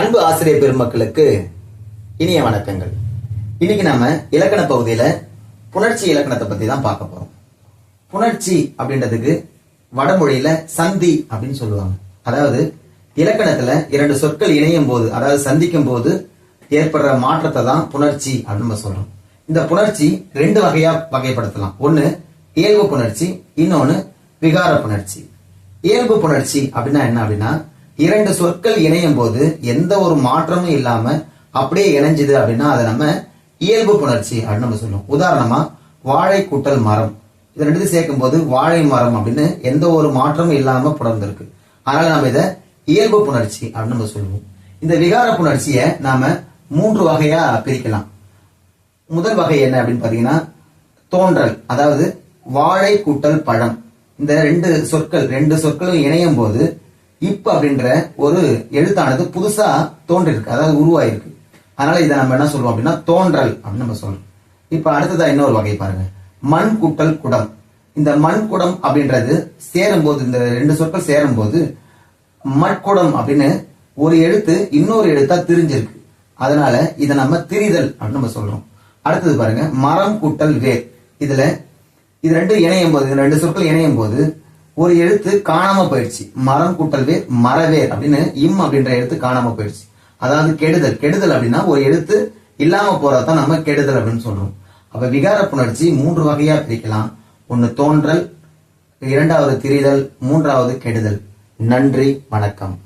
அன்பு ஆசிரியர் பெருமக்களுக்கு இனிய வணக்கங்கள். இன்னைக்கு நாம இலக்கண பகுதியில புணர்ச்சி இலக்கணத்தை பத்தி தான் பார்க்க போறோம். புணர்ச்சி அப்படின்றதுக்கு வடமொழியில சந்தி அப்படின்னு சொல்லுவாங்க. அதாவது இலக்கணத்துல இரண்டு சொற்கள் இணையும் போது அதாவது சந்திக்கும் போது ஏற்படுற மாற்றத்தை தான் புணர்ச்சி அப்படின்னு நம்ம சொல்றோம். இந்த புணர்ச்சி ரெண்டு வகையா வகைப்படுத்தலாம். ஒன்னு இயல்பு புணர்ச்சி இன்னொன்னு விகார புணர்ச்சி. இயல்பு புணர்ச்சி அப்படின்னா என்ன அப்படின்னா இரண்டு சொற்கள் இணையும் போது எந்த ஒரு மாற்றமும் இல்லாம அப்படியே இணைஞ்சது அப்படின்னா அதை நம்ம இயல்பு புணர்ச்சி அப்படின்னு நம்ம சொல்லுவோம். உதாரணமா வாழை கூட்டல் மரம். இது ரெண்டு சேர்க்கும் போது வாழை மரம் அப்படின்னு எந்த ஒரு மாற்றமும் இல்லாம புணர்ந்திருக்கு. அதனால நம்ம இதை இயல்பு புணர்ச்சி அப்படின்னு நம்ம சொல்லுவோம். இந்த விகார புணர்ச்சியை நாம மூன்று வகையா பிரிக்கலாம். முதல் வகை என்ன அப்படின்னு பாத்தீங்கன்னா தோன்றல் அதாவது வாழை கூட்டல் பழம். இந்த ரெண்டு சொற்கள் ரெண்டு சொற்களும் இணையும் போது இப் அப்படின்ற ஒரு எழுத்தானது புதுசா தோன்றிருக்கு. அதாவது உருவாயிருக்கு. அதனால இதை நம்ம என்ன சொல்லுவோம் அப்படின்னா தோன்றல் அப்படின்னு நம்ம சொல்றோம். இப்ப அடுத்ததா இன்னொரு வகை பாருங்க. மண் கூட்டல் குடம். இந்த மண் குடம் அப்படின்றது சேரும்போது இந்த ரெண்டு சொற்கள் சேரும்போது மட்குடம் அப்படின்னு ஒரு எழுத்து இன்னொரு எழுத்தா திரிஞ்சிருக்கு. அதனால இதை நம்ம திரிதல் அப்படின்னு நம்ம சொல்றோம். அடுத்தது பாருங்க மரம் கூட்டல் வேர். இதுல இது ரெண்டும் இணையும் போது இந்த ரெண்டு சொற்கள் இணையும் போது ஒரு எழுத்து காணாம போயிடுச்சு. மரம் கூட்டல் வேர் மரவேர் அப்படின்னு இம் அப்படின்ற எழுத்து காணாம போயிடுச்சு. அதாவது கெடுதல். கெடுதல் அப்படின்னா ஒரு எழுத்து இல்லாம போறதான் நம்ம கெடுதல் அப்படின்னு சொல்றோம். அப்ப விகார புணர்ச்சி மூன்று வகையா பிரிக்கலாம். ஒன்னு தோன்றல் இரண்டாவது திரிதல் மூன்றாவது கெடுதல். நன்றி வணக்கம்.